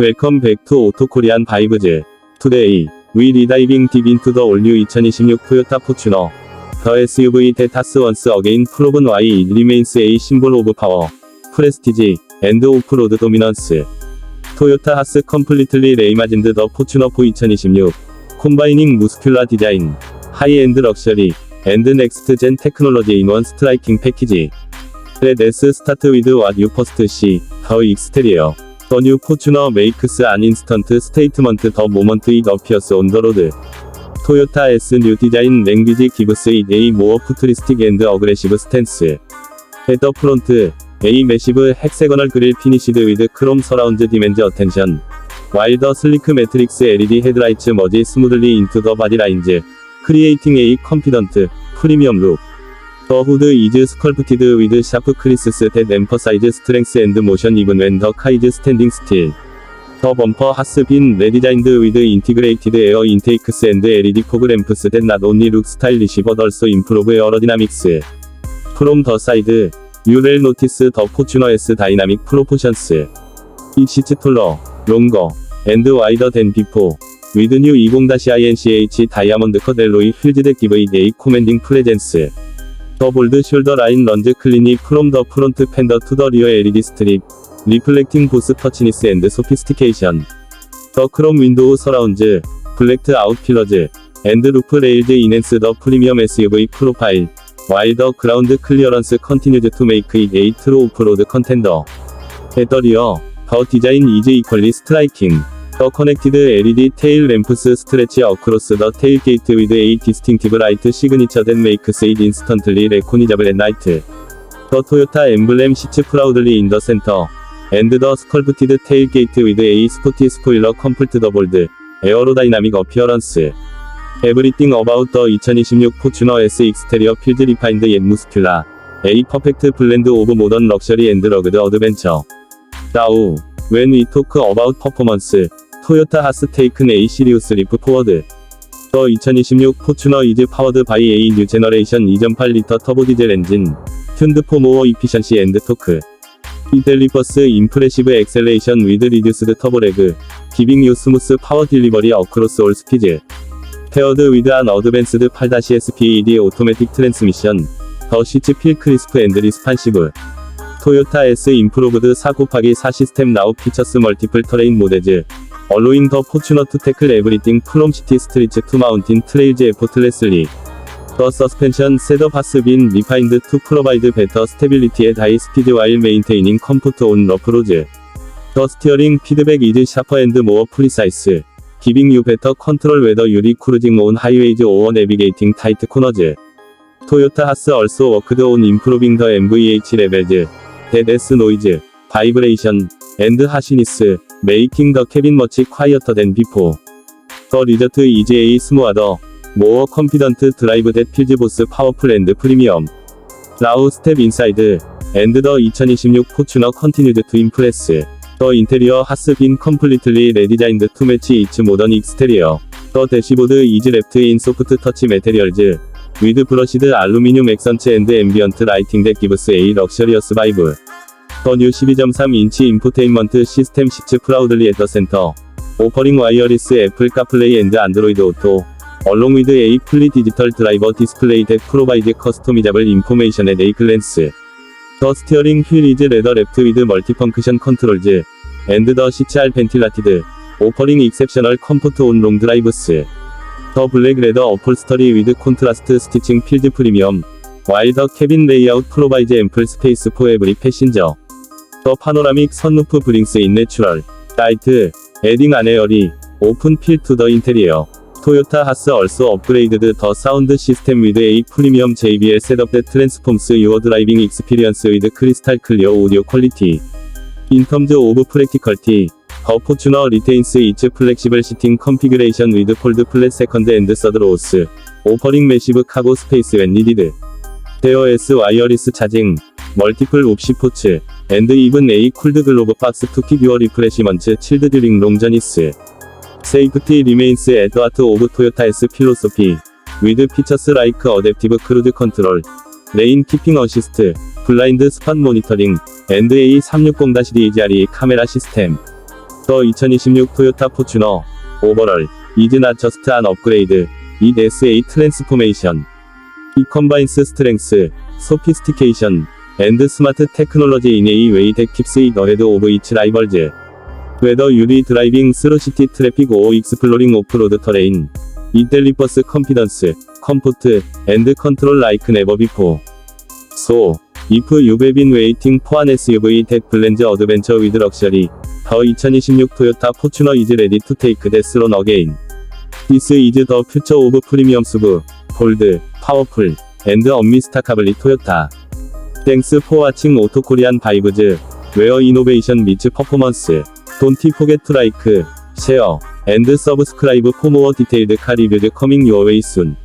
웰컴 백투 오토 코리안 바이브즈. 투데이, 위 리다이빙 딥 인투 더 올뉴 2026 토요타 포추너. 더 SUV 데타스 원스 어게인 프로븐 Y 리메인스 A 심볼 오브 파워. 프레스티지, 앤드 오프로드 도미넌스. 토요타 하스 컴플리틀리 레이마진드 더 포추너4 2026. 콤바이닝 무스큘라 디자인. 하이엔드 럭셔리. 앤드 넥스트 젠 테크놀로지 인원 스트라이킹 패키지. S 스타트 위드 왓 유 퍼스트 C. 더 익스테리어. 더뉴 포추너 메이크스 안 인스턴트 스테이트먼트 더 모먼트 잇 어피어스 온더 로드. 토요타 S 뉴 디자인 랭귀지 기브스 잇 A 모어 푸트리스틱 앤드 어그레시브 스탠스. 헤더 프론트. A 매시브 헥세거널 그릴 피니시드 위드 크롬 서라운드 디멘즈 어텐션. 와일더 슬리크 매트릭스 LED 헤드라이츠 머지 스무들리 인투 더 바디 라인즈. 크리에이팅 A 컨피던 트. 프리미엄 룩. 더 후드 이즈 스컬프티드 위드 샤프 크리스스 댓 엠퍼사이즈 스트렝스 앤드 모션 이븐 웬더 카이즈 스탠딩 스틸. 더 범퍼 하스 빈 레디자인드 위드 인티그레이티드 에어 인테이크스 앤드 LED 포그 램프스 댓 not only look stylish but also improve aerodynamics. 프롬 더 사이드. 유렐 노티스 더 포추너 S 다이나믹 프로포션스. 이 시트 툴러. 롱거. 앤드 와이더 댄 비포. 위드 뉴 20-INCH 다이아몬드 컷 엘로이 휠 더 볼드 숄더 라인 런즈 클리니 프롬 더 프론트 펜더 투 더 리어 LED 스트립. 리플렉팅 보스 터치니스 앤드 소피스티케이션. 더 크롬 윈도우 서라운즈. 블랙트 아웃 필러즈. 앤드 루프 레일드 이넨스 더 프리미엄 SUV 프로파일. 와이더 그라운드 클리어런스 컨티뉴드 투 메이크 잇 에이 트로 오프로드 컨텐더. 배터리어. 더 디자인 이즈 이퀄리 스트라이킹. 더 커넥티드 LED 테일 램프스 스트레치 어크로스 더 테일 게이트 위드 에이 디스팅티브 라이트 시그니처 댄 메이크스 잇 인스턴틀리 레코니자블 앤 나이트. 더 토요타 엠블렘 시츠 프라우들리 인더 센터. 앤드 더 스컬프티드 테일 게이트 위드 에이 스포티 스포일러 컴플트 더 볼드. 에어로다이나믹 어피어런스. 에브리띵 어바웃 더2026 포추너 S 익스테리어 필드 리파인드 옌 무스큘라. A 퍼펙트 블렌드 오브 모던 럭셔리 앤드 러그드 어드벤처. 다우. When we talk about performance, 토요타 하스 테이큰 A 시리우스 리프 포워드. 더 2026 포추너 이즈 파워드 바이 A 뉴 제너레이션 2.8리터 터보 디젤 엔진. 튠드 포 모어 이피션시 앤드 토크. 이 델리버스 임프레시브 엑셀레이션 위드 리듀스드 터보 레그. 기빙 유 스무스 파워 딜리버리 어크로스 올 스피즈. 페어드 위드 안 어드밴스드 8-SPED 오토매틱 트랜스미션. 더 시츠 필 크리스프 앤드 리스판시브. 토요타 S 임프로브드 4 곱하기 4 시스템 나우 피처스 멀티플 터레인 모데즈. 얼로잉 더 포추너 투 태클 에브리띵 프롬 시티 스트리츠 투 마운틴 트레일즈 에포틀레슬리. 더 서스펜션 셋업 하스 빈 리파인드 투 프로바이드 베터 스테빌리티에 다이 스피드 와일 메인테이닝 컴포트 온 러프로즈. 더 스티어링 피드백 이즈 샤퍼 앤드 모어 프리사이스. 기빙 유 베터 컨트롤 웨더 유리 크루징 온 하이웨이즈 오어 내비게이팅 타이트 코너즈. 토요타 하스 얼소 워크드 온 임프로빙 더 MVH 레벨즈. 데데스 노이즈. 바이브레이션. 앤드 하시니스. 메이킹 더 캐빈 머치 콰이어터 댄 비포. 더 리저트 EGA 스모아더. 모어 컨피던트 드라이브 댓 필즈 보스 파워풀 앤드 프리미엄. 라우 스텝 인사이드. 앤드 더 2026 포추너 컨티뉴드 투 임프레스. 더 인테리어 하스 빈 컴플리틀리 레디자인드 투 매치 이츠 모던 익스테리어. 더 대시보드 이즈 랩트 인 소프트 터치 메테리얼즈. 위드 브러시드 알루미늄 액선체 앤드 앰비언트 라이팅 덱 기브스 A 럭셔리어스 바이브. 더 뉴 12.3인치 인포테인먼트 시스템 시츠 프라우들리 앳더 센터. 오퍼링 와이어리스 애플 카플레이 앤드 안드로이드 오토. 얼롱 위드 A 풀리 디지털 드라이버 디스플레이 덱 프로바이드 커스토미자블 인포메이션 앤 A 글랜스. 더 스티어링 휠 이즈 레더 랩트 위드 멀티펑크션 컨트롤즈. 앤드 더 CCR 벤틸라티드. 오퍼링 익셉셔널 컴포트 온 롱 드라이브스. 더 블랙 레더 어폴스터리 위드 콘트라스트 스티칭 필드 프리미엄. 와일더 캐빈 레이아웃 프로바이즈 앰플 스페이스 포 에브리 패신저. 더 파노라믹 선루프 브링스 인 내추럴. 라이트. 에딩 안에어리. 오픈 필 투 더 인테리어. 토요타 하스 얼소 업그레이드드 더 사운드 시스템 위드 A 프리미엄 JBL 셋업 대 트랜스폼스 유어 드라이빙 익스피리언스 위드 크리스탈 클리어 오디오 퀄리티. Terms of practicality, 더 포추너 리테인스 이츠 플렉시블 시팅 컨피그레이션 위드 폴드 플랫 세컨드 앤드 서드 로스. 오퍼링 매시브 카고 스페이스 웬 니디드. 데어 S 와이어리스 차징. 멀티플 옵시 포츠. 앤드 이븐 A 쿨드 글로브 박스 투킵 유어 리프레시먼츠 칠드 듀링 롱저니스. 세이프티 리메인스 에드 아트 오브 토요타 S 필로소피. 위드 피처스 라이크 어댑티브 크루즈 컨트롤. 레인 키핑 어시스트. 블라인드 스팟 모니터링. 앤드 A360-DHRE 카메라 시스템. 더 2026 토요타 포추너 오버럴 is not just an upgrade. It is a that keeps it ahead of its rivals. Whether you're driving through city traffic or exploring off-road terrain, it delivers confidence, comfort, and control like never before. So, if you've been waiting for an SUV that blends adventure with luxury, the 2026 Toyota Fortuner is ready to take that throne again. This is the future of premium SUV, bold, powerful, and unmistakably Toyota. For watching Auto Korean Vibes, where innovation meets performance. Don't forget to like, share, and subscribe for more detailed car reviews coming your way soon.